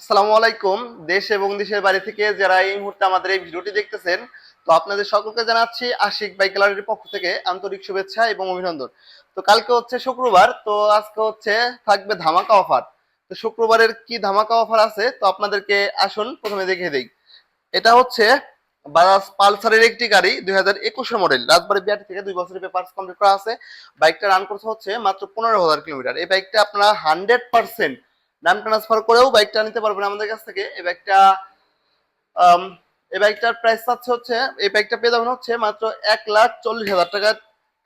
আসসালামু আলাইকুম, দেশ এবং দেশের বাড়ি থেকে যারা এই মুহূর্তে আমাদের এই ভিডিওটি দেখতেছেন, তো আপনাদের সকলকে জানাচ্ছি আশিক বাইক গ্যালারির পক্ষ থেকে আন্তরিক শুভেচ্ছা এবং অভিনন্দন। তো কালকে হচ্ছে শুক্রবার, তো আজকে হচ্ছে থাকবে ধামাকা অফার। তো শুক্রবারের কি ধামাকা অফার আছে, তো আপনাদেরকে আসুন প্রথমে দেখে দেই। এটা হচ্ছে বাজাজ পালসারের একটি গাড়ি, দুই হাজার একুশের মডেল। রাজবাড়ি বিআরটি থেকে দুই বছরের পেপার কমপ্লিট করা আছে। বাইকটা রান করতে হচ্ছে মাত্র পনেরো হাজার কিলোমিটার। এই বাইকটা আপনারা হান্ড্রেড পার্সেন্ট নাম ট্রান্সফার করেও বাইকটা নিতে পারবেন আমাদের কাছ থেকে। এই বাইকটা এই বাইকটার প্রাইস চাচ্ছে হচ্ছে, এই বাইকটা পেয়ে যাবেন হচ্ছে মাত্র এক লাখ চল্লিশ হাজার টাকা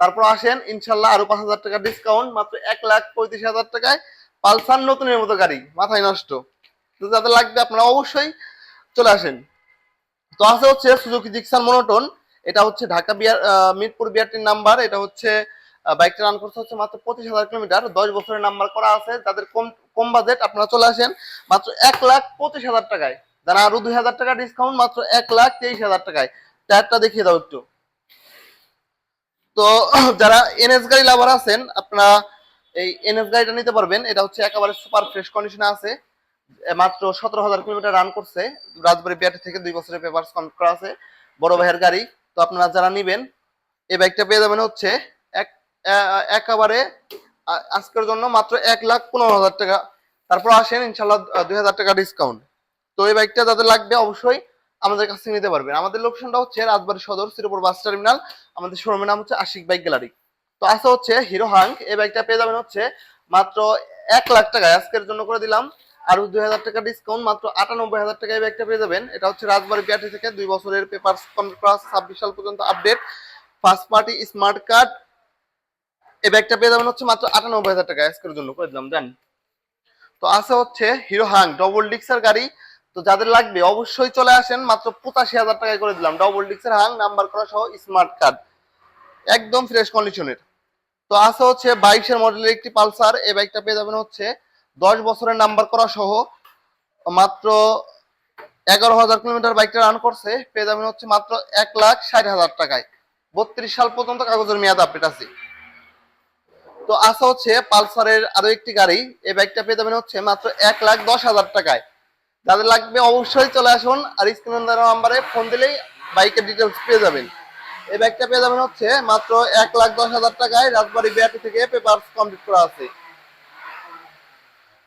তারপর আসেন, ইনশাল্লাহ আরও পাঁচ হাজার টাকা ডিসকাউন্ট মাত্র এক লাখ পঁয়ত্রিশ হাজার টাকায় পালসার নতুনের মতো গাড়ি, মাথায় নষ্ট। তো যাদের লাগবে আপনারা অবশ্যই চলে আসেন। তো আছে হচ্ছে সুজুকি জিক্সার মনোটন এটা হচ্ছে ঢাকা বিয়ার মিরপুর বিআরটির নাম্বার এটা হচ্ছে বাইকটা রান করতে হচ্ছে মাত্র পঁচিশ হাজার কিলোমিটার দশ বছরের নাম্বার করা আছে, তাদের কম কম বাজেট আপনারা চলে আসেন মাত্র এক লাখ পঁচিশ হাজার টাকায়। যারা আরও দুই হাজার টাকা ডিসকাউন্ট মাত্র এক লাখ তেইশ হাজার টাকায়। টায়ারটা দেখিয়ে দাও একটু। তো, যারা এনএস গাড়ি লাভার আছেন, আপনারা এই এনএস গাড়িটা নিতে পারবেন। এটা হচ্ছে একেবারে সুপার ফ্রেশ কন্ডিশনে আছে। মাত্র সতেরো হাজার কিলোমিটার রান করছে। রাজবাড়ি বিআরটি থেকে দুই বছরের পেপার করা আছে। বড় ভাইয়ের গাড়ি। তো আপনারা যারা নিবেন, এই বাইকটা পেয়ে যাবেন হচ্ছে একেবারে আজকের জন্য মাত্র এক লাখ পনেরো হাজার টাকা। তারপর আসেন, ইনশাল্লাহ দুই হাজার টাকা ডিসকাউন্ট তো এই বাইকটা যাদের লাগবে, অবশ্যই আমাদের কাছে নিতে পারবেন। আমাদের লোকেশনটা হচ্ছে রাজবাড়ী সদর, শ্রীপুর বাস টার্মিনাল আমাদের শোরুমের নাম হচ্ছে আশিক বাইক গ্যালারি তো আছে হচ্ছে হিরো হাঙ্ক এই বাইকটা পেয়ে যাবেন হচ্ছে মাত্র এক লাখ টাকায়। আজকের জন্য করে দিলাম। আর দুই হাজার টাকা ডিসকাউন্ট মাত্র আটানব্বই হাজার টাকায় এই ব্যাগটা পেয়ে যাবেন। এটা হচ্ছে রাজবাড়ী বিআরটি থেকে দুই বছরের পেপার ছাব্বিশ সাল পর্যন্ত update first party smart card এই ব্যাগটা পেয়ে যাবেন হচ্ছে মাত্র আটানব্বই হাজার টাকা। আজকের জন্য করে দিলাম, জান। তো আছে হচ্ছে হিরো হাং ডবল ডিক্সের গাড়ি। তো যাদের লাগবে অবশ্যই চলে আসেন, মাত্র পঁচাশি হাজার টাকায় করে দিলাম। ডবল ডিক্সের হাং নাম্বার করা সহ স্মার্ট কার্ড একদম ফ্রেশ কন্ডিশনের তো আছে হচ্ছে বাইশের মডেলের একটি পালসার। এই বাইকটা পেয়ে যাবেন হচ্ছে দশ বছরের নাম্বার করা সহ মাত্র এগারো হাজার কিলোমিটার বাইকটা রান করছে। পেয়ে যাবেন হচ্ছে মাত্র এক লাখ ষাট হাজার টাকায়। বত্রিশ সাল পর্যন্ত কাগজের মেয়াদ আপডেট আছে। তো আছে হচ্ছে পালসারের আরও একটি গাড়ি, এই বাইকটা পেয়ে যাবেন হচ্ছে মাত্র এক লাখ দশ হাজার টাকায়। যাদের লাগবে অবশ্যই চলে আসুন আর স্ক্রিন নাম্বারে ফোন দিলেই বাইকের ডিটেলস পেয়ে যাবেন। এই বাইকটা পেয়ে যাবেন হচ্ছে মাত্র এক লাখ দশ হাজার টাকায় রাজবাড়ি বিআরটি থেকে পেপার কমপ্লিট করা আছে।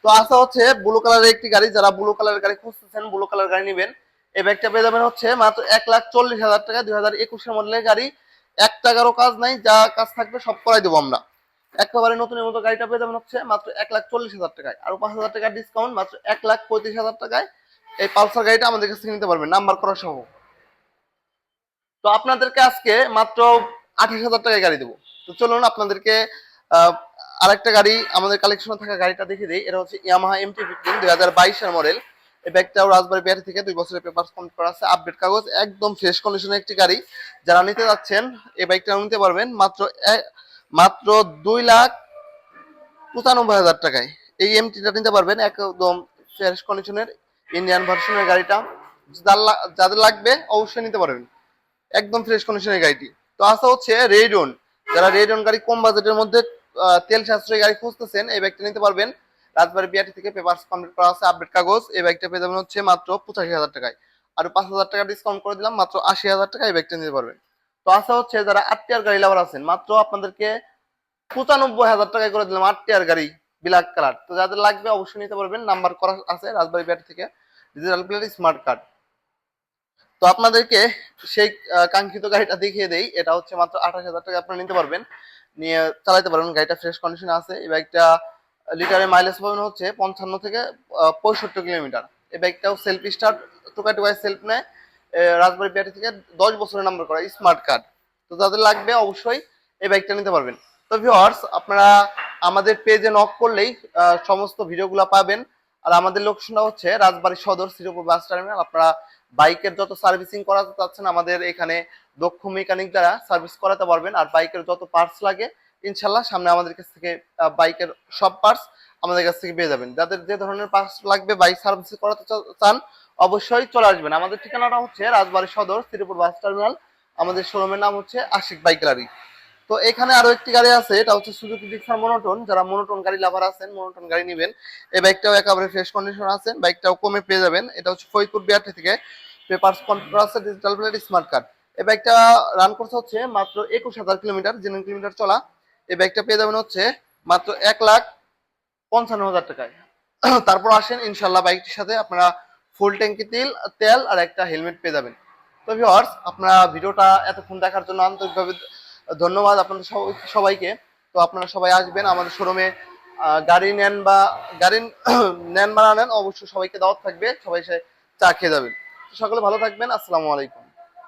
তো আছে হচ্ছে ব্লু কালারের একটি গাড়ি, যারা ব্লু কালারের গাড়ি খুঁজতেছেন ব্লু কালার গাড়ি নেবেন। এই ব্যাগটা পেয়ে যাবেন হচ্ছে মাত্র এক লাখ চল্লিশ হাজার টাকা দুই হাজার একুশের মডেলের গাড়ি। এক টাকারও কাজ নাই, যা কাজ থাকবে সব করাই দেবো আমরা। একেবারে নতুনের মতো গাড়িটা পেয়ে যাবেন হচ্ছে মাত্র এক লাখ চল্লিশ হাজার টাকায়। আর পাঁচ হাজার টাকার ডিসকাউন্ট মাত্র এক লাখ পঁয়ত্রিশ হাজার টাকায় এই পালসার গাড়িটা আমাদের কাছ নিতে পারবেন, নাম্বার করা সহ। তো আপনাদেরকে আজকে মাত্র আঠাশ হাজার টাকায় গাড়ি দেবো। তো চলুন আপনাদেরকে আরেকটা গাড়ি, আমাদের কালেকশনে থাকা গাড়িটা দেখিয়ে দিই। এটা হচ্ছে ইয়ামাহা এমটি ফিফটিন দুই হাজার বাইশের মডেল এই ব্যাগটাও রাজবাড়ি বিহারি থেকে দুই বছরের পেপার কমপ্লিট করা আছে। আপডেট কাগজ, একদম ফ্রেশ কন্ডিশনের একটি গাড়ি। যারা নিতে যাচ্ছেন, এই বাইকটা নিতে পারবেন। মাত্র মাত্র দুই লাখ পঁচানব্বই হাজার টাকায়। এই এমটিটা নিতে পারবেন একদম ফ্রেশ কন্ডিশনের ইন্ডিয়ান ভার্সনের গাড়িটা। যাদের লাগবে অবশ্যই নিতে পারবেন। একদম ফ্রেশ কন্ডিশনের গাড়িটি। তো আসা হচ্ছে রেডন যারা রেডন গাড়ি কম বাজেটের মধ্যে তেল সাশ্রয়ী গাড়ি খুঁজতেছেন, এই ব্যাগটা নিতে পারবেন। রাজবাড়ি বিআরটি থেকে পেপার কমপ্লিট করা আছে আপডেট কাগজ। এই ব্যাগটা পেয়ে যাবেন হচ্ছে মাত্র পঁচাশি হাজার টাকায়। আর পাঁচ হাজার টাকা ডিসকাউন্ট করে দিলাম, মাত্র আশি হাজার টাকা এই ব্যাগটা নিতে পারবেন। তো আসা হচ্ছে যারা আট টিয়ার গাড়ি লাভার আছেন, মাত্র আপনাদেরকে পঁচানব্বই হাজার টাকায় করে দিলাম আট টিয়ার গাড়ি ব্ল্যাক কালার তো যাদের লাগবে অবশ্যই নিতে পারবেন নাম্বার করা আছে রাজবাড়ি বিআরটি থেকে ডিজিটাল প্লেট স্মার্ট কার্ড তো আপনাদেরকে সেই কাঙ্ক্ষিত গাড়িটা দেখিয়ে দেই, এটা হচ্ছে মাত্র আঠাশ হাজার টাকা আপনারা নিতে পারবেন। নিয়ে চালাতে পারবেন, গাড়িটা ফ্রেশ কন্ডিশনে আছে। এই বাইকটা লিটারের মাইলেজ পাবেন হচ্ছে পঞ্চান্ন থেকে পঁয়ষট্টি কিলোমিটার। এই বাইকটাও সেলফ স্টার্ট টুকাটি ওয়াইজ সেলফ নেয়। রাজবাড়ি বিআরটি থেকে দশ বছরের নাম্বার করা স্মার্ট কার্ড তো যাদের লাগবে অবশ্যই এই বাইকটা নিতে পারবেন। তো ভিওয়ার্স আপনারা আমাদের পেজে নক করলেই সমস্ত ভিডিওগুলো পাবেন। আর আমাদের লোকেশনটা হচ্ছে রাজবাড়ি সদর, শ্রীপুর বাস টার্মিনাল আপনারা বাইকের যত সার্ভিসিং করাতে চাচ্ছেন, আমাদের এখানে দক্ষ মেকানিক দ্বারা সার্ভিস করাতে পারবেন। আর বাইকের যত পার্টস লাগে ইনশাল্লাহ সামনে আমাদের কাছ থেকে বাইকের সব পার্টস আমাদের কাছ থেকে পেয়ে যাবেন। যাদের যে ধরনের পার্টস লাগবে বাইক সার্ভিস করাতে চান অবশ্যই চলে আসবেন। আমাদের ঠিকানাটা হচ্ছে রাজবাড়ি সদর শ্রীপুর বাস টার্মিনাল। আমাদের শোরুমের নাম হচ্ছে আশিক বাইক গ্যালারি। তো এখানে আরও একটি গাড়ি আছে, এটা হচ্ছে সুজুকি জিক্সার মনোটন যারা মনোটন গাড়ি লাভার আছেন মনোটন গাড়ি নেবেন। এই বাইকটাও একেবারে ফ্রেশ কন্ডিশন আছে, বাইকটাও কমে পেয়ে যাবেন। এটা হচ্ছে ফরিদপুর বিআরটি থেকে পেপারস কন্ট্রোল আছে ডিজিটাল প্লেট স্মার্ট কার্ড এই বাইকটা রান করছে হচ্ছে মাত্র একুশ হাজার কিলোমিটার জেনুইন কিলোমিটার চলা। এই বাইকটা পেয়ে যাবেন হচ্ছে মাত্র এক লাখ পঞ্চান্ন হাজার টাকায়। তারপর আসেন ইনশাল্লাহ বাইকটির সাথে আপনারা ফুল ট্যাঙ্কি তেল তেল আর একটা হেলমেট পেয়ে যাবেন। তো ভিওয়ার্স আপনারা ভিডিওটা এতক্ষণ দেখার জন্য আন্তরিকভাবে ধন্যবাদ আপনাদের সবাই- সবাইকে। তো আপনারা সবাই আসবেন আমাদের শোরুমে গাড়ি নেন বা গাড়ি নেন বা না নেন, অবশ্যই সবাইকে দাওয়াত থাকবে, সবাই সে চা খেয়ে যাবেন। সকলে ভালো থাকবেন, আসসালামু আলাইকুম।